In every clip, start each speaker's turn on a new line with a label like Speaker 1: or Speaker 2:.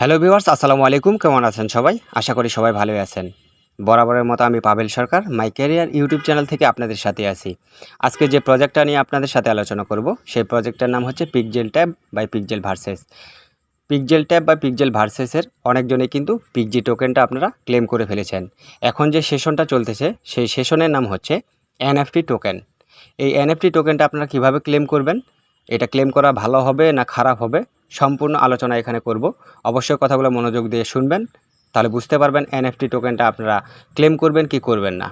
Speaker 1: Hello viewers আসসালামু আলাইকুম। কেমন আছেন সবাই? আশা করি সবাই ভালোই আছেন। বরাবরের মতো আমি Pabel Sarkar my career YouTube channel থেকে আপনাদের সাথে আছি। আজকে যে প্রজেক্টটা নিয়ে আপনাদের সাথে আলোচনা করব, সেই প্রজেক্টটার নাম হচ্ছে Pixel tab by Pixel verses Pixel tab বা পিকজেল ভার্সেসের অনেকজনে কিন্তু পিকজি টোকেনটা আপনারা ক্লেম করে ফেলেছেন। এখন যে সেশনটা চলতেছে, সেই সেশনের নাম হচ্ছে এনএফটি টোকেন এই এনএফটি টোকেনটা আপনারা কীভাবে ক্লেম করবেন? এটা ক্লেম করা ভালো হবে না খারাপ হবে? সম্পূর্ণ আলোচনা এখানে করব। অবশ্যই কথাগুলো মনোযোগ দিয়ে শুনবেন, তাহলে বুঝতে পারবেন এনএফটি টোকেনটা আপনারা ক্লেম করবেন কি করবেন না।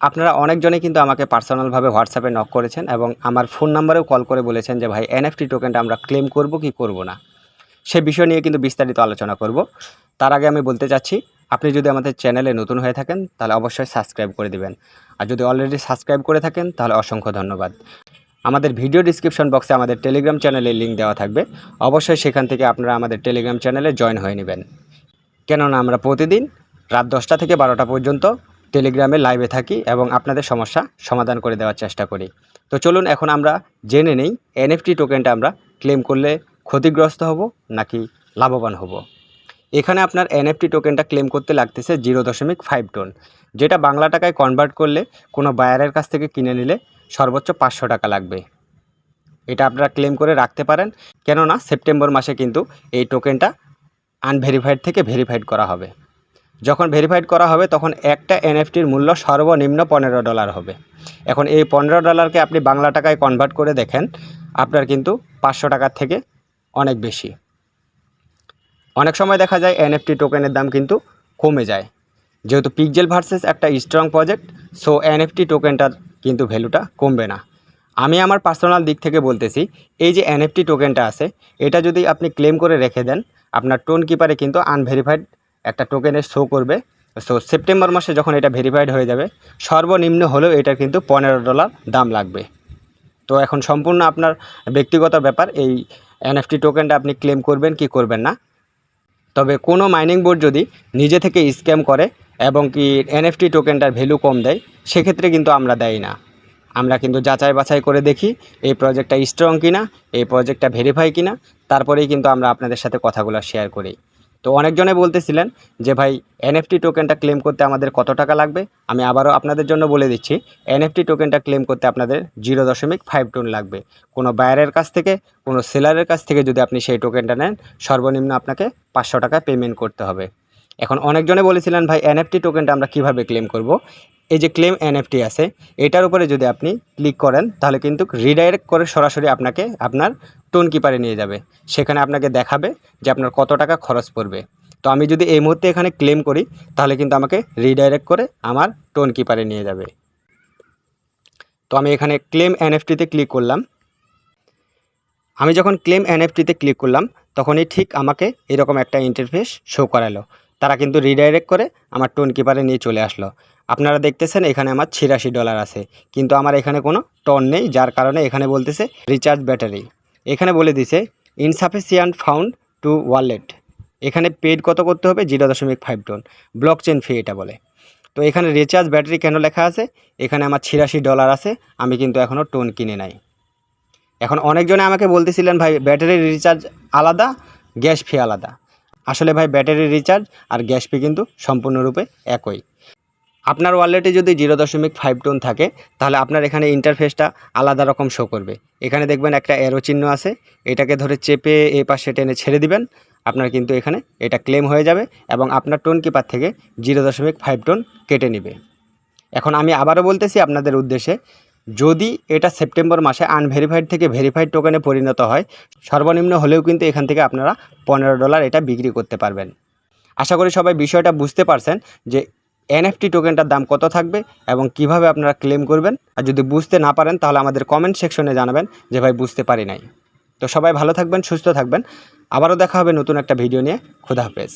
Speaker 1: আপনারা অনেকজনে কিন্তু আমাকে পার্সোনালভাবে হোয়াটসঅ্যাপে নক করেছেন এবং আমার ফোন নাম্বারেও কল করে বলেছেন যে, ভাই এনএফটি টোকেনটা আমরা ক্লেম করব কি করব না? সে বিষয় নিয়ে কিন্তু বিস্তারিত আলোচনা করব। তার আগে আমি বলতে চাচ্ছি, আপনি যদি আমাদের চ্যানেলে নতুন হয়ে থাকেন, তাহলে অবশ্যই সাবস্ক্রাইব করে দিবেন। আর যদি অলরেডি সাবস্ক্রাইব করে থাকেন, তাহলে অসংখ্য ধন্যবাদ। আমাদের ভিডিও ডিসক্রিপশন বক্সে আমাদের টেলিগ্রাম চ্যানেলের লিঙ্ক দেওয়া থাকবে। অবশ্যই সেখান থেকে আপনারা আমাদের টেলিগ্রাম চ্যানেলে জয়েন হয়ে নেবেন। কেননা আমরা প্রতিদিন রাত দশটা থেকে বারোটা পর্যন্ত টেলিগ্রামে লাইভে থাকি এবং আপনাদের সমস্যা সমাধান করে দেওয়ার চেষ্টা করি। তো চলুন এখন আমরা জেনে নেই এনএফটি টোকেনটা আমরা ক্লেম করলে ক্ষতিগ্রস্ত হব নাকি লাভবান হব? এখানে আপনার এনএফটি টোকেনটা ক্লেম করতে লাগতেছে জিরো দশমিক ফাইভ টন যেটা বাংলা টাকায় কনভার্ট করলে কোনো বায়ারের কাছ থেকে কিনে নিলে সর্বোচ্চ পাঁচশো টাকা লাগবে। এটা আপনারা ক্লেম করে রাখতে পারেন। কেননা সেপ্টেম্বর মাসে কিন্তু এই টোকেনটা আনভেরিফাইড থেকে ভেরিফাইড করা হবে। যখন ভেরিফাইড করা হবে, তখন একটা এনএফটির মূল্য সর্বনিম্ন পনেরো ডলার হবে। এখন এই পনেরো ডলারকে আপনি বাংলা টাকায় কনভার্ট করে দেখেন, আপনার কিন্তু পাঁচশো টাকার থেকে অনেক বেশি। অনেক সময় দেখা যায় এনএফটি টোকেনের দাম কিন্তু কমে যায়। যেহেতু পিকজেল ভার্সেস একটা স্ট্রং প্রজেক্ট সো এনএফটি টোকেনটার কিন্তু ভ্যালুটা কমবে না। আমি আমার পার্সোনাল দিক থেকে বলতেছি, এই যে এনএফটি টোকেনটা আছে, এটা যদি আপনি ক্লেম করে রেখে দেন, আপনার টোন কিপারে কিন্তু আনভেরিফাইড একটা টোকেনের শো করবে। সো সেপ্টেম্বর মাসে যখন এটা ভেরিফাইড হয়ে যাবে, সর্বনিম্ন হলেও এটার কিন্তু পনেরো ডলার দাম লাগবে। তো এখন সম্পূর্ণ আপনার ব্যক্তিগত ব্যাপার, এই এনএফটি টোকেনটা আপনি ক্লেম করবেন কি করবেন না। তবে কোনো মাইনিং বোর্ড যদি নিজে থেকে স্ক্যাম করে এবং কি এনএফটি টোকেনটার ভ্যালু কম দেয়, সেক্ষেত্রে কিন্তু আমরা দেই না। আমরা কিন্তু যাচাই বাছাই করে দেখি এই প্রজেক্টটা স্ট্রং কিনা, এই প্রজেক্টটা ভেরিফাই কিনা, তারপরেই কিন্তু আমরা আপনাদের সাথে কথাগুলো শেয়ার করি। তো অনেকজনে বলতেছিলেন যে, ভাই এনএফটি টোকেনটা ক্লেম করতে আমাদের কত টাকা লাগবে? আমি আবারও আপনাদের জন্য বলে দিচ্ছি এনএফটি টোকেনটা ক্লেম করতে আপনাদের জিরো দশমিক ফাইভ টোন লাগবে। কোনো বায়ারের কাছ থেকে, কোনো সেলারের কাছ থেকে যদি আপনি সেই টোকেনটা নেন, সর্বনিম্ন আপনাকে পাঁচশো টাকা পেমেন্ট করতে হবে। এখন অনেকজনে বলেছিলেন, ভাই এনএফটি টোকেনটা আমরা কীভাবে ক্লেম করব? এই যে ক্লেম এনএফটি আছে, এটার উপরে যদি আপনি ক্লিক করেন, তাহলে কিন্তু রিডাইরেক্ট করে সরাসরি আপনাকে আপনার টোন কিপারে নিয়ে যাবে। সেখানে আপনাকে দেখাবে যে আপনার কত টাকা খরচ পড়বে। তো আমি যদি এই মুহূর্তে এখানে ক্লেম করি, তাহলে কিন্তু আমাকে রিডাইরেক্ট করে আমার টোন কিপারে নিয়ে যাবে। তো আমি এখানে ক্লেম এনএফটিতে ক্লিক করলাম। আমি যখন ক্লেম এনএফটিতে ক্লিক করলাম, তখনই ঠিক আমাকে এরকম একটা ইন্টারফেস শো করালো। তারা কিন্তু রিডাইরেক্ট করে আমার টোন কিপারে নিয়ে চলে আসলো। আপনারা দেখতেছেন এখানে আমার ছিয়াশি ডলার আছে। কিন্তু আমার এখানে কোনো টন নেই, যার কারণে এখানে বলতেছে রিচার্জ ব্যাটারি এখানে বলে দিছে ইনসাফিসিয়ান্ট ফাউন্ড টু ওয়ালেট এখানে পেড কত করতে হবে? জিরো দশমিক five TON blockchain fee এটা বলে। তো এখানে রিচার্জ ব্যাটারি কেন লেখা আছে? এখানে আমার ছিয়াশি ডলার আছে, আমি কিন্তু এখনও টোন কিনে নাই। এখন অনেকজনে আমাকে বলতেছিলেন, ভাই ব্যাটারি রিচার্জ আলাদা গ্যাস ফি আলাদা। আসলে ভাই ব্যাটারি রিচার্জ আর গ্যাস ফি কিন্তু সম্পূর্ণরূপে একই। আপনার ওয়ালেটে যদি জিরো দশমিক ফাইভ টোন থাকে, তাহলে আপনার এখানে ইন্টারফেসটা আলাদা রকম শো করবে। এখানে দেখবেন একটা অ্যারো চিহ্ন আছে, এটাকে ধরে চেপে এই পাশে টেনে ছেড়ে দিবেন। আপনার কিন্তু এখানে এটা ক্লেম হয়ে যাবে এবং আপনার টোন কিপার থেকে জিরো দশমিক ফাইভ টোন কেটে নেবে। এখন আমি আবারও বলতেছি আপনাদের উদ্দেশ্যে, যদি এটা সেপ্টেম্বর মাসে আনভেরিফাইড থেকে ভেরিফাইড টোকেনে পরিণত হয়, সর্বনিম্ন হলেও কিন্তু এখান থেকে আপনারা পনেরো ডলার এটা বিক্রি করতে পারবেন। আশা করি সবাই বিষয়টা বুঝতে পারছেন যে এনএফটি টোকেনটার দাম কত থাকবে এবং কীভাবে আপনারা ক্লেম করবেন? আর যদি বুঝতে না পারেন, তাহলে আমাদের কমেন্ট সেকশনে জানাবেন যে ভাই বুঝতে পারি নাই। তো সবাই ভালো থাকবেন, সুস্থ থাকবেন। আবারও দেখা হবে নতুন একটা ভিডিও নিয়ে। খুদা হাফেজ।